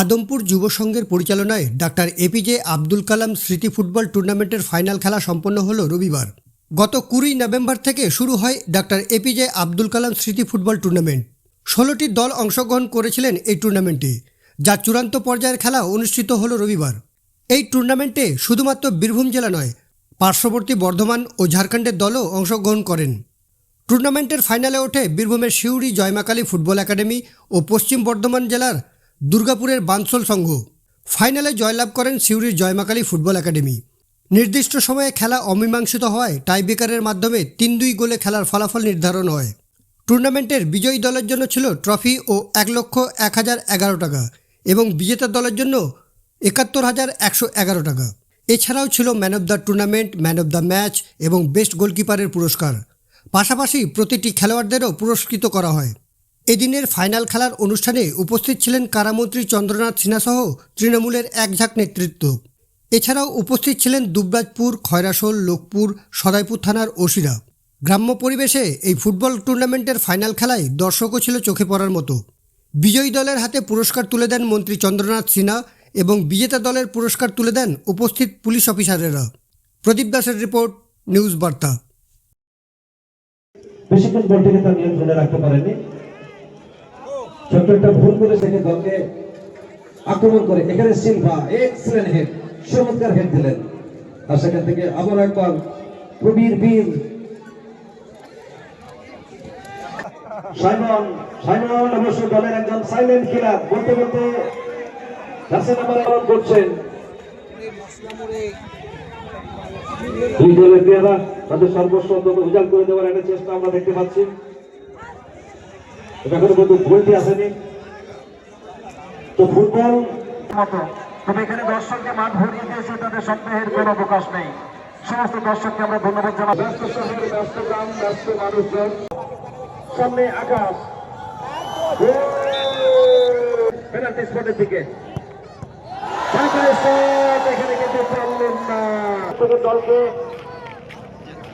আদমপুর যুব সংঘের পরিচালনায় ডাক্তার এপিজে আব্দুল কালাম স্মৃতি ফুটবল টুর্নামেন্টের ফাইনাল খেলা সম্পন্ন হলো রবিবার। গত কুড়ি নভেম্বর থেকে শুরু হয় ডাক্তার এপিজে আব্দুল কালাম স্মৃতি ফুটবল টুর্নামেন্ট। ষোলোটি দল অংশগ্রহণ করেছিলেন এই টুর্নামেন্টে, যা চূড়ান্ত পর্যায়ের খেলা অনুষ্ঠিত হলো রবিবার। এই টুর্নামেন্টে শুধুমাত্র বীরভূম জেলা নয়, পার্শ্ববর্তী বর্ধমান ও ঝাড়খণ্ডের দলও অংশগ্রহণ করেন। টুর্নামেন্টের ফাইনালে ওঠে বীরভূমের শিউরি জয়মাকালী ফুটবল একাডেমি ও পশ্চিম বর্ধমান জেলার দুর্গাপুরের বানসোল সংঘ। ফাইনালে জয়লাভ করেন সিউড়ির জয়মাকালী ফুটবল একাডেমি। নির্দিষ্ট সময়ে খেলা অমীমাংসিত হওয়ায় টাইব্রেকারের মাধ্যমে তিন দুই গোলে খেলার ফলাফল নির্ধারণ হয়। টুর্নামেন্টের বিজয়ী দলের জন্য ছিল ট্রফি ও এক লক্ষ এক হাজার এগারো টাকা এবং বিজেতা দলের জন্য একাত্তর হাজার একশো এগারো টাকা। এছাড়াও ছিল man of the tournament, man of the match এবং বেস্ট গোলকিপারের পুরস্কার। পাশাপাশি প্রতিটি খেলোয়াড়দেরও পুরস্কৃত করা হয়। এদিনের ফাইনাল খেলার অনুষ্ঠানে উপস্থিত ছিলেন কারামন্ত্রী চন্দ্রনাথ সিনহাসহ তৃণমূলের একঝাঁক নেতৃত্ব। এছাড়াও উপস্থিত ছিলেন দুবরাজপুর, খয়রাসোল, লোকপুর, সদাইপুর থানার ওসিরা। গ্রাম্য পরিবেশে এই ফুটবল টুর্নামেন্টের ফাইনাল খেলায় দর্শকও ছিল চোখে পড়ার মতো। বিজয়ী দলের হাতে পুরস্কার তুলে দেন মন্ত্রী চন্দ্রনাথ সিনহা এবং বিজেতা দলের পুরস্কার তুলে দেন উপস্থিত পুলিশ অফিসারেরা। প্রদীপ দাসের রিপোর্ট, নিউজ বার্তা। বেশিক্ষণ বলটিকে তার নিয়ন্ত্রণে রাখতে পারেনি ছোট্ট একটা ভুল করে সেখানে দলকে আক্রমণ করে। এখানে সিলভা এক্সেলেন্ট হেড চমৎকার হেড দিলেন। আর সেখান থেকে আবার একবার প্রবীর বীর। সাইমন সাইমন, অবশ্য দলের একজন সাইলেন্ট কিলার বলতে বলতে রাসেল পালন করছেন। দুই দলের প্লেয়াররা তাদের সর্বস্ব অন্তত উজাড় করে দেওয়ার একটা চেষ্টা আমরা দেখতে পাচ্ছি। এখনও পর্যন্ত ভুলটি আসেনি। তো ফুটবল মতো তবে এখানে দর্শককে মাঠ ভরিয়ে দিয়েছে তাদের সপ্তাহের কোনো অবকাশ নেই। সমস্ত দর্শককে আমরা ধন্যবাদ জানাই। ব্যস্ত শহর ব্যস্ত গ্রাম ব্যস্ত মানুষজন। সামনে আকাশ। পেনাল্টি স্পটের দিকে। এখানে কিন্তু পারলেন না। শুধু দলকে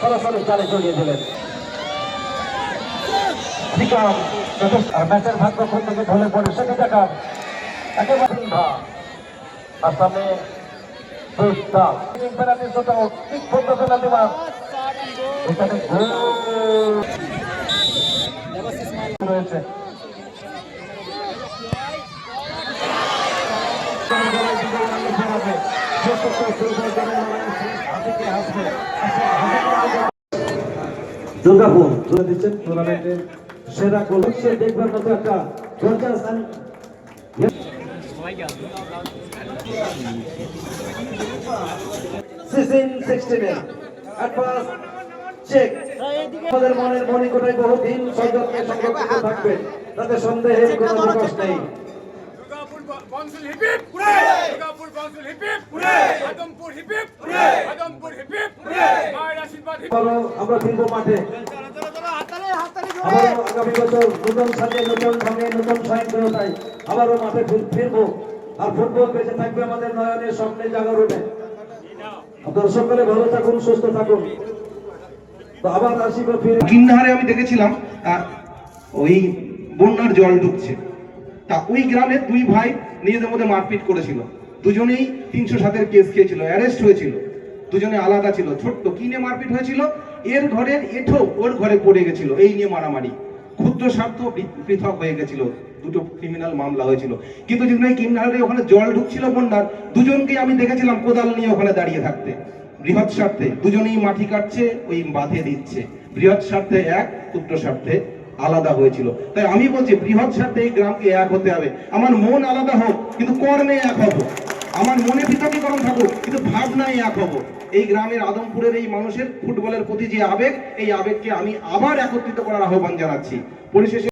সরাসরি চালে জড়িয়ে দিলেন। ম্যাচের ভাগ্য কোন দিকে ঢলে পড়ে সেটি দেখার একেবারে দেবদাস পেনাল্টি শট ঠিক বন্ধ পেনাল্টি মার এখানে রয়েছে। দুর্গাপুর তুলে দিচ্ছেন টুর্নামেন্টের সেরা গোল সে দেখবার মতো একটা জর্জাস সিজন সিক্সটিনে অ্যাডভান্স চেক আমাদের মনের মণিকোটায় বহুদিন সযত্নে সংরক্ষিত থাকবে তাতে সন্দেহের কোনো অবকাশ নেই। পুরে! দুর্গাপুর পুরে! আদমপুর পুরে! আদমপুর পুরে আমরা ফিরবো মাঠে। আগামী বছর নতুন সাজে নতুন ঢঙে নতুন সহিংসতায় আবারও মাঠে ফিরবো। আর ফুটবল বেঁচে থাকবে আমাদের নয়নের স্বপ্নে জাগরণে আপনারা সকলে ভালো থাকুন সুস্থ থাকুন। তো আবার আসিব ফিরে। কিন্নাহারে আমি দেখেছিলাম ওই বন্যার জল ঢুকছে। তা ওই গ্রামের দুই ভাই নিজেদের মধ্যে মারপিট করেছিল। দুজনেই তিনশো সাতের কেস খেয়েছিল অ্যারেস্ট হয়েছিল। দুজনে আলাদা ছিল, ছোট্ট। কি নিয়ে মারপিট হয়েছিল? এর ঘরের এঠো ওর ঘরে পড়ে গেছিল, এই নিয়ে মারামারি। ক্ষুদ্র স্বার্থ পৃথক হয়ে গেছিল, দুটো ক্রিমিনাল মামলা হয়েছিল। কিন্তু যেদিন এই কিন্নাহারে ওখানে জল ঢুকছিল বন্যার, দুজনকে আমি দেখেছিলাম কোদাল নিয়ে ওখানে দাঁড়িয়ে থাকতে। বৃহৎ স্বার্থে, দুজনেই মাটি কাটছে, ওই বাঁধে দিচ্ছে। বৃহৎ স্বার্থে এক, ক্ষুদ্র স্বার্থে আলাদা হয়েছিল। তাই আমি বলছি, বৃহৎ স্বার্থে এই গ্রামকে এক হতে হবে। আমার মন আলাদা হোক, কিন্তু কর্মে এক হব। আমার মনে পৃথকীকরণ থাকুক, কিন্তু ভাবনায় এক হব। এই গ্রামের আদমপুরের এই মানুষের ফুটবলের প্রতি যে আবেগ, এই আবেগকে আমি আবার একত্রিত করার আহ্বান জানাচ্ছি। পরিশেষে